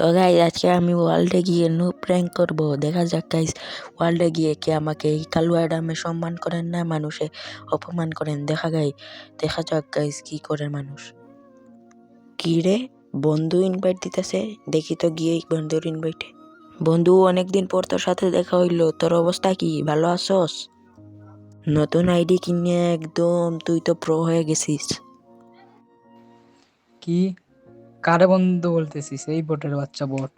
তো গাইজ আজকে আমি ওয়ার্ল্ডে গিয়ে নো প্র্যাঙ্ক করব। দেখা যাক গাইজ ওয়ার্ল্ডে গিয়ে কে আমাকে এই কালু অ্যাডামে সম্মান করেন না মানুষে অপমান করেন। দেখা গাই দেখা যাক গাইজ কি করে মানুষ। কী রে? বন্ধু ইনভাইট দিতেছে? দেখি তো গিয়ে বন্ধুর ইনভাইটে বন্ধু, অনেকদিন পর তোর সাথে দেখা হইল। তোর অবস্থা কি? ভালো আছোস? নতুন আইডি কিনে একদম তুই তো প্রো হয়ে গেছিস। কি? কারে বন্ধু বলতেছিস এই বটের বাচ্চা বট।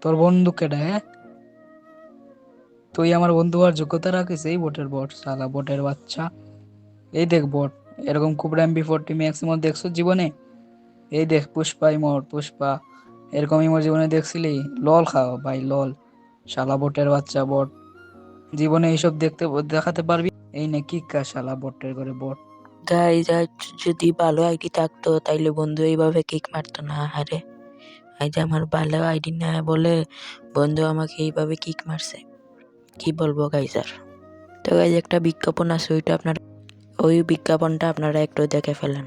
তোর বন্ধু কেডা হ্যাঁ? তুই আমার বন্ধু হওয়ার যোগ্যতা রাখিস এই বটের বট সালা বটের বাচ্চা। এই দেখ বট, এরকম কুবরা এমবি ফোরটি ম্যাক্সিমাম দেখছ জীবনে? এই দেখ পুষ্পা ইমোট, পুষ্পা। এরকম ইমোর জীবনে দেখছিলি? লল খাও ভাই, লল। শালা বটের বাচ্চা বট। জীবনে এইসব দেখতে, দেখাতে পারবি? এই নে কি কা শালা বটের করে বট। গাইজ যা যদি ভালো আইডি থাকতো, তাইলে বন্ধু এইভাবে কিক মারতো না, আরে। আজ আমার ভালো আইডি না বলে বন্ধু আমাকে এইভাবে কিক মারছে। কি বলব গাইজার তো গাইজ একটা বিজ্ঞাপন আছে, ওইটা আপনার ওই বিজ্ঞাপনটা আপনারা একটু দেখে ফেলেন।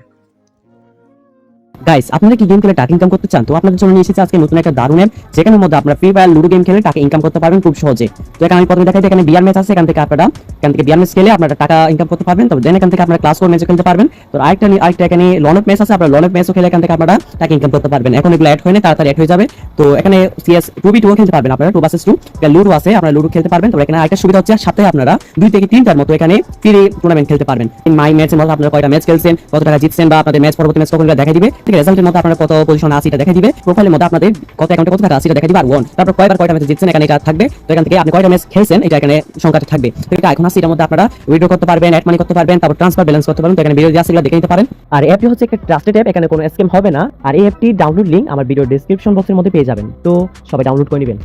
গাইস আপনারা কি গেম খেলে টাকা ইনকাম করতে চান? তো আপনাদের জন্য নিয়ে এসেছি আজকে নতুন একটা দারুণ অ্যাপ যেখানের মধ্যে আপনারা ফ্রি ফায়ার লুডো গেম খেলে টাকা ইনকাম করতে পারবেন খুব সহজে। তো এখানে আমি প্রথমে দেখাই এখানে বিয়ার ম্যাচ আছে, এখান থেকে আপনারা, এখান থেকে বিয়ার ম্যাচ খেলে আপনারা টাকা ইনকাম করতে পারবেন। তবে দেন এখান থেকে আপনারা ক্লাস ফোর ম্যাচও খেলতে পারবেন। তো আরেকটা আরেকটা এখানে লনঅফ ম্যাচ আছে, আপনারা লনঅফ ম্যাচও খেলে এখান থেকে আপনারা টাকা ইনকাম করতে পারবেন। এখন এগুলো অ্যাড হয় না তাড়াতাড়ি অ্যাড হয়ে যাবে। তো এখানে সিএস টু বি টুও খেলতে পারবেন আপনারা টু ভার্সেস টু লুডো আছে, আপনারা লুডো খেলতে পারবেন। তবে এখানে আরেকটা সুবিধা হচ্ছে সাথে আপনারা দুই থেকে তিনটার মতো এখানে ফ্রি টুর্নামেন্ট খেলতে পারবেন। মাই ম্যাচের মধ্যে আপনারা কয়টা ম্যাচ খেলছেন, কত টাকা জিতছেন বা আপনাদের ম্যাচ পরবর্তী ম্যাচ কখন দেখা দিবে। ঠিক রেজাল্টের মধ্যে আপনারা কত পজিশন আছে এটা দেখা দিবে। প্রোফাইলের মধ্যে আপনাদের কত অ্যাকাউন্টে কত টাকা আছে এটা দেখা দিবে, আর ওয়ান তারপর কয়বার কয়টা ম্যাচ জিতছেন, এখানে এটা থাকবে। তো এখান থেকে আপনি কয়টা ম্যাচ খেলছেন, এটা এখানে সংখ্যাটা থাকবে। তো এটা এখন আছে এটার মধ্যে আপনারা উইড্রো করতে পারবেন অ্যাড মানি করতে পারবেন, তারপর ট্রান্সফার ব্যালেন্স করতে পারবেন। তো এখানে ভিডিও আছে দেখে নিতে পারেন। আর অ্যাপটি হচ্ছে একটা ট্রাস্টেড অ্যাপ এখানে কোনো স্ক্যাম হবে না। আর এই অ্যাপটি ডাউনলোড লিঙ্ক আমার ভিডিও ডেসক্রিপশন বক্সের মধ্যে পেয়ে যাবেন। তো সবাই ডাউনলোড করে নেবেন।